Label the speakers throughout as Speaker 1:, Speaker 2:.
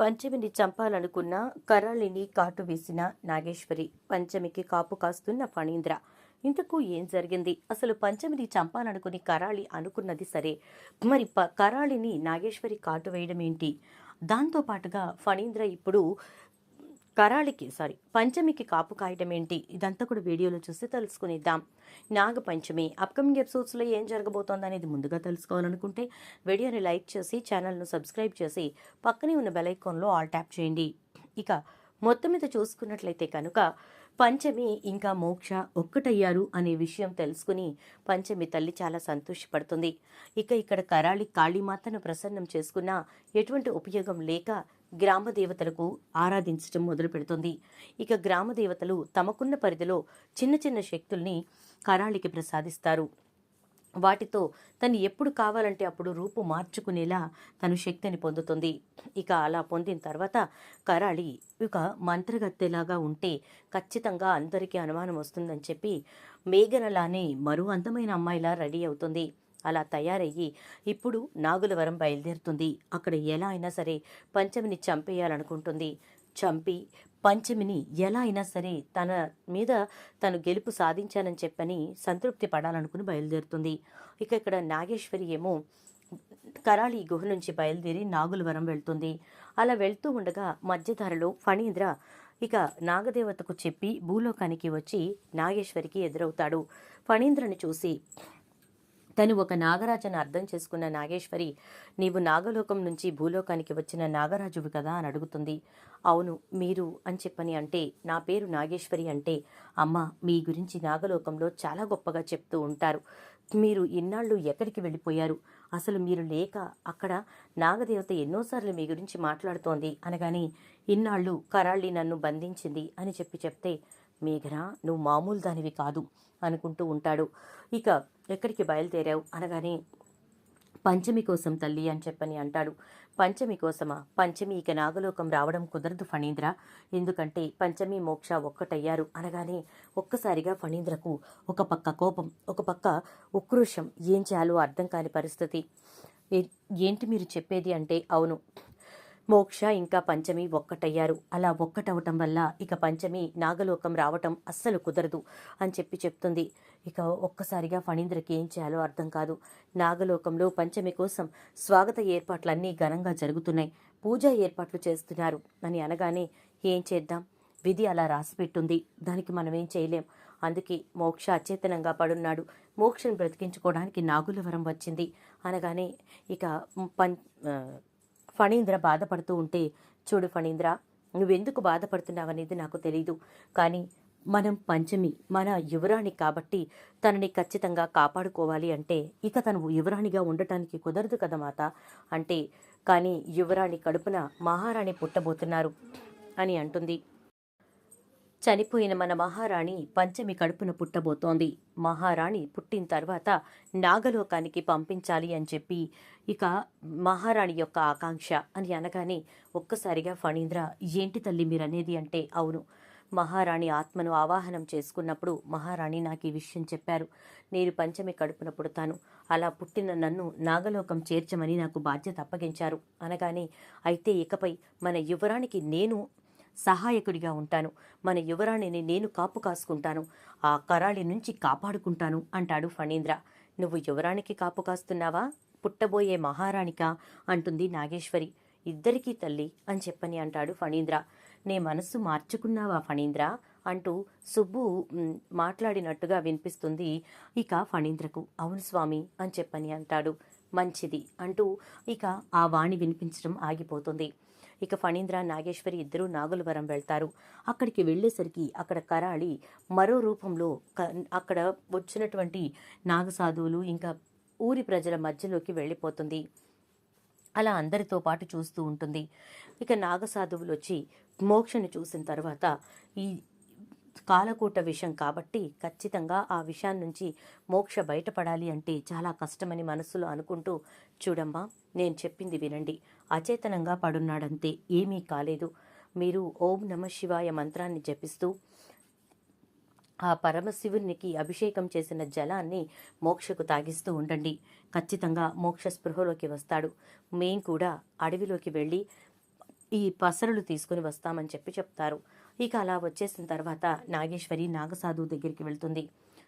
Speaker 1: పంచమిని చంపాలనుకున్న కరాళిని కాటు వేసిన నాగేశ్వరి పంచమికి కాపు కాస్తున్న ఫణీంద్ర. ఇంతకు ఏం జరిగింది? అసలు పంచమిని చంపాలనుకుని కరాళి అనుకున్నది సరే. మరి ప కరాళిని నాగేశ్వరి కాటు వేయడం ఏంటి దాంతో పాటుగా ఫణీంద్ర ఇప్పుడు కరాళికి సారీ పంచమికి కాపు కాయటం ఏంటి? ఇదంతా కూడా వీడియోలో చూసి తెలుసుకునిద్దాం. నాగ పంచమి అప్కమింగ్ ఎపిసోడ్స్లో ఏం జరగబోతోంది అనేది ముందుగా తెలుసుకోవాలనుకుంటే వీడియోని లైక్ చేసి ఛానల్ను సబ్స్క్రైబ్ చేసి పక్కనే ఉన్న బెల్ ఐకాన్లో ఆల్ ట్యాప్ చేయండి. ఇక మొత్తం మీద చూసుకున్నట్లయితే కనుక పంచమి ఇంకా మోక్ష ఒక్కటయ్యారు అనే విషయం తెలుసుకుని పంచమి తల్లి చాలా సంతోషపడుతుంది. ఇక ఇక్కడ కరాళి కాళీమాతను ప్రసన్నం చేసుకున్నా ఎటువంటి ఉపయోగం లేక గ్రామ దేవతలకు ఆరాధించడం మొదలు పెడుతుంది ఇక గ్రామ దేవతలు తమకున్న పరిధిలో చిన్న చిన్న శక్తుల్ని కరాళికి ప్రసాదిస్తారు. వాటితో తను ఎప్పుడు కావాలంటే అప్పుడు రూపు మార్చుకునేలా తను శక్తిని పొందుతుంది. ఇక అలా పొందిన తర్వాత కరాళి ఇక మంత్రగత్తెలాగా ఉంటే ఖచ్చితంగా అందరికీ అనుమానం వస్తుందని చెప్పి మేఘనలానే మరో అందమైన అమ్మాయిలా రెడీ అవుతుంది. అలా తయారయ్యి ఇప్పుడు నాగులవరం బయలుదేరుతుంది. అక్కడ ఎలా అయినా సరే పంచమిని చంపేయాలనుకుంటుంది. చంపి పంచమిని ఎలా అయినా సరే తన మీద తను గెలుపు సాధించానని చెప్పని సంతృప్తి పడాలనుకుని బయలుదేరుతుంది. ఇక ఇక్కడ నాగేశ్వరి ఏమో కరాళి గుహ నుంచి బయలుదేరి నాగులవరం వెళ్తుంది. అలా వెళ్తూ ఉండగా మధ్యధారలో ఫణీంద్ర ఇక నాగదేవతకు చెప్పి భూలోకానికి వచ్చి నాగేశ్వరికి ఎదురవుతాడు. ఫణీంద్రని చూసి తను ఒక నాగరాజును అర్థం చేసుకున్న నాగేశ్వరి నీవు నాగలోకం నుంచి భూలోకానికి వచ్చిన నాగరాజువి కదా? అని అడుగుతుంది. అవును మీరు అని చెప్పని అంటే నా పేరు నాగేశ్వరి అంటే అమ్మ మీ గురించి నాగలోకంలో చాలా గొప్పగా చెప్తూ ఉంటారు. మీరు ఇన్నాళ్ళు ఎక్కడికి వెళ్ళిపోయారు? అసలు మీరు లేక అక్కడ నాగదేవత ఎన్నోసార్లు మీ గురించి మాట్లాడుతోంది అనగాని ఇన్నాళ్ళు కరాళ్ళి నన్ను బంధించింది అని చెప్పి చెప్తే మేఘన నువ్వు మామూలు దానివి కాదు అనుకుంటూ ఉంటాడు. ఇక ఎక్కడికి బయలుదేరావు అనగానే పంచమి కోసం తల్లి అని చెప్పని అంటాడు. పంచమి కోసమా? పంచమి ఇక నాగలోకం రావడం కుదరదు ఫణీంద్ర. ఎందుకంటే పంచమి మోక్ష ఒక్కటయ్యారు అనగానే ఒక్కసారిగా ఫణీంద్రకు ఒక పక్క కోపం ఒక పక్క ఉక్రోషం. ఏం చేయాలో అర్థం కాని పరిస్థితి. ఏ- ఏంటి మీరు చెప్పేది అంటే అవును. మోక్ష ఇంకా పంచమి ఒక్కటయ్యారు. అలా ఒక్కటవటం వల్ల ఇక పంచమి నాగలోకం రావటం అస్సలు కుదరదు అని చెప్పి చెప్తుంది. ఇక ఒక్కసారిగా ఫణీంద్రకి ఏం చేయాలో అర్థం కాదు. నాగలోకంలో పంచమి కోసం స్వాగత ఏర్పాట్లన్నీ ఘనంగా జరుగుతున్నాయి. పూజా ఏర్పాట్లు చేస్తున్నారు అని అనగానే ఏం చేద్దాం? విధి అలా రాసిపెట్టుంది. దానికి మనం ఏం చేయలేం. అందుకే మోక్ష అచేతనంగా పడున్నాడు. మోక్షను బ్రతికించుకోవడానికి నాగుల వరం వచ్చింది. అనగానే ఇక పం ఫణీంద్ర బాధపడుతూ ఉంటే చూడు ఫణీంద్ర నువ్వెందుకు బాధపడుతున్నావనేది నాకు తెలీదు. కానీ మనం పంచమి మన యువరాణి కాబట్టి తనని ఖచ్చితంగా కాపాడుకోవాలి అంటే ఇక తను యువరాణిగా ఉండటానికి కుదరదు కదా మాత. అంటే కానీ యువరాణి కడుపున మహారాణి పుట్టబోతున్నారు అని అంటుంది. చనిపోయిన మన మహారాణి పంచమి కడుపున పుట్టబోతోంది. మహారాణి పుట్టిన తర్వాత నాగలోకానికి పంపించాలి అని చెప్పి ఇక మహారాణి యొక్క ఆకాంక్ష అని అనగానే ఒక్కసారిగా ఫణీంద్ర ఏంటి తల్లి మీరనేది? అంటే అవును మహారాణి ఆత్మను ఆవాహనం చేసుకున్నప్పుడు మహారాణి నాకు ఈ విషయం చెప్పారు. నేను పంచమి కడుపున పుడతాను. అలా పుట్టిన నన్ను నాగలోకం చేర్చమని నాకు బాధ్యత అప్పగించారు. అనగానే అయితే ఇకపై మన యువరానికి నేను సహాయకుడిగా ఉంటాను. మన యువరాణిని నేను కాపు కాసుకుంటాను. ఆ కరాళి నుంచి కాపాడుకుంటాను అంటాడు ఫణీంద్ర. నువ్వు యువరాణికి కాపు కాస్తున్నావా? పుట్టబోయే మహారాణిక? అంటుంది నాగేశ్వరి. ఇద్దరికీ తల్లి అని చెప్పని అంటాడు ఫణీంద్ర. నే మనస్సు మార్చుకున్నావా ఫణీంద్ర? అంటూ సుబ్బు మాట్లాడినట్టుగా వినిపిస్తుంది ఇక ఫణీంద్రకు. అవును స్వామి అని చెప్పని అంటాడు. మంచిది అంటూ ఇక ఆ వాణి వినిపించడం ఆగిపోతుంది. ఇక ఫణీంద్ర నాగేశ్వరి ఇద్దరూ నాగులవరం వెళ్తారు. అక్కడికి వెళ్ళేసరికి అక్కడ కరాళి మరో రూపంలో క- అక్కడ వచ్చినటువంటి నాగసాధువులు ఇంకా ఊరి ప్రజల మధ్యలోకి వెళ్ళిపోతుంది. అలా అందరితో పాటు చూస్తూ ఉంటుంది. ఇక నాగసాధువులు వచ్చి మోక్షను చూసిన తర్వాత ఈ కాలకూట విషం కాబట్టి ఖచ్చితంగా ఆ విషయం నుంచి మోక్ష బయటపడాలి అంటే చాలా కష్టమని మనసులో అనుకుంటూ చూడమ్మా నేను చెప్పింది వినండి. అచేతనంగా పడున్నాడంతే ఏమీ కాలేదు. మీరు ఓం నమ శివాయ మంత్రాన్ని జపిస్తూ ఆ పరమశివునికి అభిషేకం చేసిన జలాన్ని మోక్షకు తాగిస్తూ ఉండండి. ఖచ్చితంగా మోక్ష స్పృహలోకి వస్తాడు. మేం కూడా అడవిలోకి వెళ్ళి ఈ పసరులు తీసుకుని వస్తామని చెప్పి చెప్తారు. ఇక అలా వచ్చేసిన తర్వాత నాగేశ్వరి నాగసాధువు దగ్గరికి వెళ్తుంది.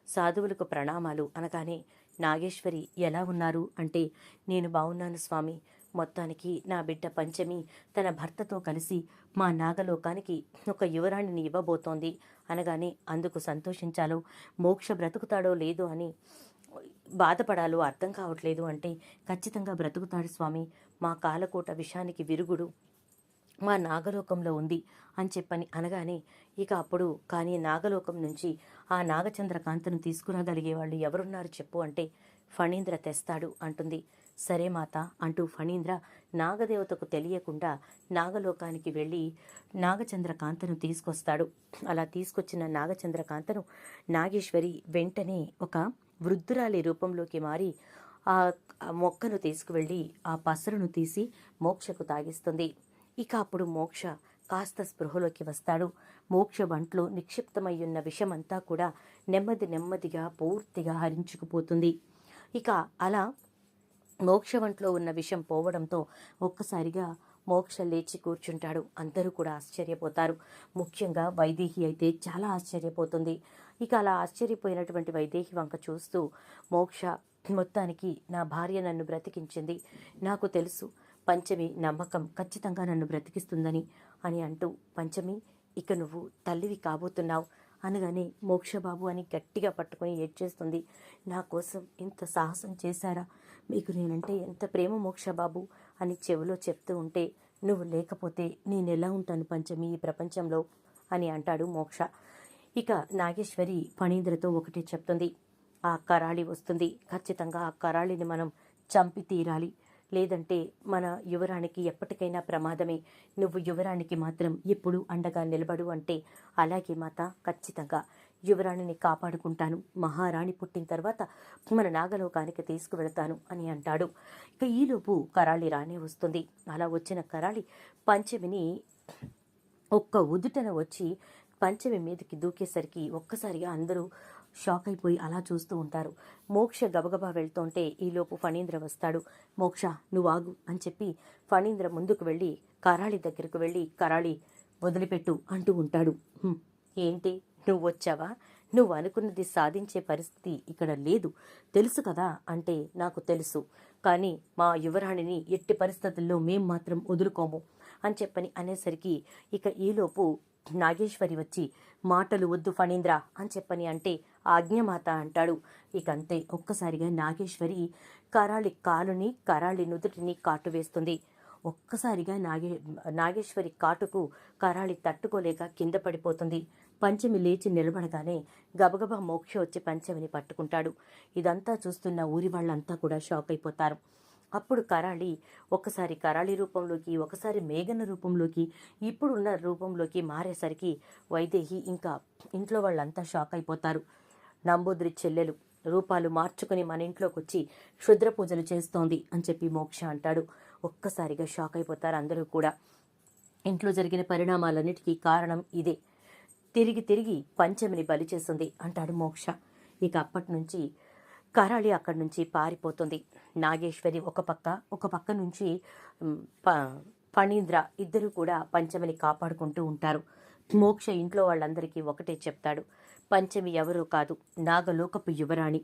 Speaker 1: సాధువులకు ప్రణామాలు అనగానే నాగేశ్వరి ఎలా ఉన్నారు? అంటే నేను బాగున్నాను స్వామి. మొత్తానికి నా బిడ్డ పంచమి తన భర్తతో కలిసి మా నాగలోకానికి ఒక యువరాణిని ఇవ్వబోతోంది. అనగానే అందుకు సంతోషించాలో మోక్ష బ్రతుకుతాడో లేదో అని బాధపడాలో అర్థం కావట్లేదు అంటే ఖచ్చితంగా బ్రతుకుతాడు స్వామి. మా కాలకోట విషానికి విరుగుడు మా నాగలోకంలో ఉంది అని చెప్పని అనగానే ఇక అప్పుడు కానీ నాగలోకం నుంచి ఆ నాగచంద్రకాంతను తీసుకురాగలిగే వాళ్ళు ఎవరున్నారు చెప్పు అంటే ఫణీంద్ర తెస్తాడు అంటుంది. సరే మాత అంటూ ఫణీంద్ర నాగదేవతకు తెలియకుండా నాగలోకానికి వెళ్ళి నాగచంద్రకాంతను తీసుకొస్తాడు. అలా తీసుకొచ్చిన నాగచంద్రకాంతను నాగేశ్వరి వెంటనే ఒక వృద్ధురాలి రూపంలోకి మారి ఆ మొక్కను తీసుకువెళ్ళి ఆ పసరును తీసి మోక్షకు తాగిస్తుంది. ఇక అప్పుడు మోక్ష కాస్త స్పృహలోకి వస్తాడు. మోక్ష వంట్లో నిక్షిప్తమయ్యున్న విషమంతా కూడా నెమ్మది నెమ్మదిగా పూర్తిగా హరించుకుపోతుంది. ఇక అలా మోక్ష వంట్లో ఉన్న విషం పోవడంతో ఒక్కసారిగా మోక్ష లేచి కూర్చుంటాడు. అందరూ కూడా ఆశ్చర్యపోతారు. ముఖ్యంగా వైదేహి అయితే చాలా ఆశ్చర్యపోతుంది. ఇక అలా ఆశ్చర్యపోయినటువంటి వైదేహి వంక చూస్తూ మోక్ష మొత్తానికి నా భార్య నన్ను బ్రతికించింది. నాకు తెలుసు పంచమి నమ్మకం ఖచ్చితంగా నన్ను బ్రతికిస్తుందని అని అంటూ పంచమి ఇక నువ్వు తల్లివి కాబోతున్నావు. అనగానే మోక్షబాబు అని గట్టిగా పట్టుకొని ఏడ్చేస్తుంది. నా కోసం ఇంత సాహసం చేశారా? మీకు నేనంటే ఎంత ప్రేమ మోక్షబాబు? అని చెవిలో చెప్తూ ఉంటే నువ్వు లేకపోతే నేను ఎలా ఉంటాను పంచమి ఈ ప్రపంచంలో? అని అంటాడు మోక్ష. ఇక నాగేశ్వరి ఫణీంద్రతో ఒకటి చెప్తుంది. ఆ కరాళి వస్తుంది. ఖచ్చితంగా ఆ కరాళిని మనం చంపి తీరాలి. లేదంటే మన యువరానికి ఎప్పటికైనా ప్రమాదమే. నువ్వు యువరానికి మాత్రం ఎప్పుడు అండగా నిలబడు అంటే అలాగే మాత ఖచ్చితంగా. యువరాణిని కాపాడుకుంటాను. మహారాణి పుట్టిన తర్వాత మన నాగలోకానికి తీసుకువెళతాను అని అంటాడు. ఇక ఈలోపు కరాళి రానే వస్తుంది. అలా వచ్చిన కరాళి పంచమిని ఒక్క ఉదుటన వచ్చి పంచమి మీదకి దూకేసరికి ఒక్కసారిగా అందరూ షాక్ అయిపోయి అలా చూస్తూ ఉంటారు. మోక్ష గబగబా వెళ్తుంటే ఈలోపు ఫణీంద్ర వస్తాడు. మోక్ష నువ్వు ఆగు అని చెప్పి ఫణీంద్ర ముందుకు వెళ్ళి కరాళి దగ్గరకు వెళ్ళి కరాళి వదిలిపెట్టు అంటూ ఉంటాడు. ఏంటి? నువ్వు వచ్చావా? నువ్వు అనుకున్నది సాధించే పరిస్థితి ఇక్కడ లేదు. తెలుసు కదా అంటే నాకు తెలుసు. కానీ మా యువరాణిని ఎట్టి పరిస్థితుల్లో మేం మాత్రం వదులుకోము అని చెప్పని అనేసరికి ఇక ఈలోపు నాగేశ్వరి వచ్చి మాటలు వద్దు ఫణీంద్ర అని చెప్పని అంటే ఆజ్ఞమాత అంటాడు. ఇక అంతే ఒక్కసారిగా నాగేశ్వరి కరాళి కాలుని కరాళి నుదుటిని కాటు వేస్తుంది. ఒక్కసారిగా నాగే నాగేశ్వరి కాటుకు కరాళి తట్టుకోలేక కింద పడిపోతుంది. పంచమి లేచి నిలబడగానే గబగబా మోక్ష వచ్చి పంచమిని పట్టుకుంటాడు. ఇదంతా చూస్తున్న ఊరి వాళ్ళంతా కూడా షాక్ అయిపోతారు. అప్పుడు కరాళి ఒకసారి కరాళి రూపంలోకి ఒకసారి మేఘన రూపంలోకి ఇప్పుడున్న రూపంలోకి మారేసరికి వైదేహి ఇంకా ఇంట్లో వాళ్ళంతా షాక్ అయిపోతారు. నంబూద్రి చెల్లెలు రూపాలు మార్చుకుని మన ఇంట్లోకి వచ్చి క్షుద్ర పూజలు చేస్తోంది అని చెప్పి మోక్ష అంటాడు. ఒక్కసారిగా షాక్ అయిపోతారు అందరూ కూడా. ఇంట్లో జరిగిన పరిణామాలన్నిటికీ కారణం ఇదే. తిరిగి తిరిగి పంచమిని బలి చేస్తుంది అంటాడు మోక్ష. ఇక అప్పటి నుంచి కరాళి అక్కడి నుంచి పారిపోతుంది. నాగేశ్వరి ఒక పక్క ఒక పక్క నుంచి ప ఫణీంద్ర ఇద్దరు కూడా పంచమిని కాపాడుకుంటూ ఉంటారు. మోక్ష ఇంట్లో వాళ్ళందరికీ ఒకటే చెప్తాడు. పంచమి ఎవరూ కాదు నాగలోకపు యువరాణి.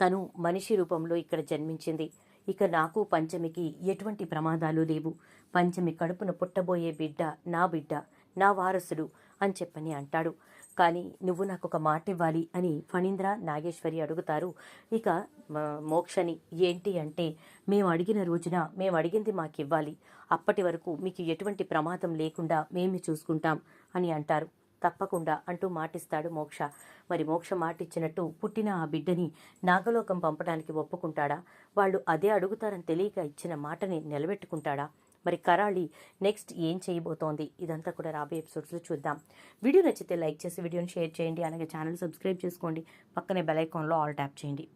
Speaker 1: తను మనిషి రూపంలో ఇక్కడ జన్మించింది. ఇక నాకు పంచమికి ఎటువంటి ప్రమాదాలు లేవు. పంచమి కడుపున పుట్టబోయే బిడ్డ నా బిడ్డ నా వారసుడు. అని చెప్పని అంటాడు. కానీ నువ్వు నాకు ఒక మాట ఇవ్వాలి అని ఫణీంద్ర నాగేశ్వరి అడుగుతారు. ఇక మోక్షని ఏంటి అంటే మేము అడిగిన రోజున మేము అడిగింది మాకు ఇవ్వాలి అప్పటి వరకు మీకు ఎటువంటి ప్రమాదం లేకుండా మేమే చూసుకుంటాం అని అంటారు. తప్పకుండా అంటూ మాటిస్తాడు మోక్ష. మరి మోక్ష మాటిచ్చినట్టు పుట్టిన ఆ బిడ్డని నాగలోకం పంపడానికి ఒప్పుకుంటాడా? వాళ్ళు అదే అడుగుతారని తెలియక ఇచ్చిన మాటని నిలబెట్టుకుంటాడా? మరి కరాళి నెక్స్ట్ ఏం చేయబోతోంది? ఇదంతా కూడా రాబోయే ఎపిసోడ్స్లో చూద్దాం. వీడియో నచ్చితే లైక్ చేసి వీడియోని షేర్ చేయండి. అలాగే ఛానల్ సబ్స్క్రైబ్ చేసుకోండి. పక్కనే బెల్ ఐకాన్లో ఆల్ ట్యాప్ చేయండి.